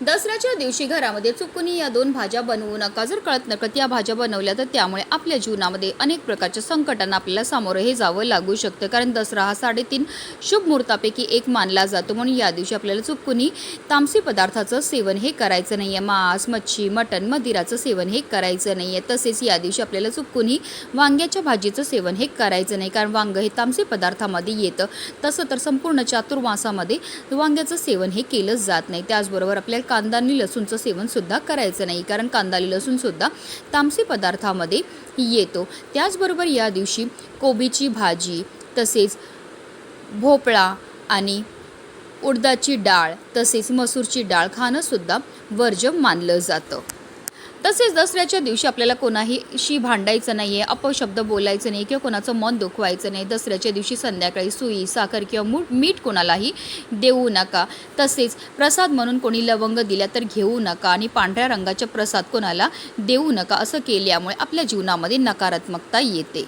दसऱ्याच्या दिवशी घरामध्ये चुकूनही या दोन भाज्या बनवू नका. जर कळत नकळत या भाज्या बनवल्या तर त्यामुळे आपल्या जीवनामध्ये अनेक प्रकारच्या संकटांना आपल्याला सामोरं हे जावं लागू शकतं. कारण दसरा हा साडेतीन शुभ मुहूर्तापैकी एक मानला जातो. म्हणून या दिवशी आपल्याला चुकूनही तामसी पदार्थाचं सेवन हे करायचं नाही आहे मांस मच्छी मटण मदिराचं सेवन हे करायचं नाही आहे तसेच या दिवशी आपल्याला चुकूनही वांग्याच्या भाजीचं सेवन हे करायचं नाही. कारण वांग हे तामसी पदार्थामध्ये येतं. तसं तर संपूर्ण चातुर्मासामध्ये वांग्याचं सेवन हे केलं जात नाही. त्याचबरोबर आपल्याला कांदा आणि लसूणचं सेवन सुद्धा करायचं नाही. कारण कांदा आणि लसूण सुद्धा तामसी पदार्थामध्ये येतो. त्याचबरोबर या दिवशी कोबीची भाजी तसेच भोपळा आणि उडदाची डाळ तसेच मसूरची डाळ खाणंसुद्धा वर्ज्य मानलं जातं. तसेच दसऱ्याच्या दिवशी आपल्याला कोणाहीशी भांडायचं नाही आहे अपशब्द बोलायचं नाही किंवा कोणाचं मन दुखवायचं नाही. दसऱ्याच्या दिवशी संध्याकाळी सुई साखर किंवा मूठ मीठ कोणालाही देऊ नका. तसेच प्रसाद म्हणून कोणी लवंग दिल्या तर घेऊ नका आणि पांढऱ्या रंगाचा प्रसाद कोणाला देऊ नका असं केल्यामुळे आपल्या जीवनामध्ये नकारात्मकता येते.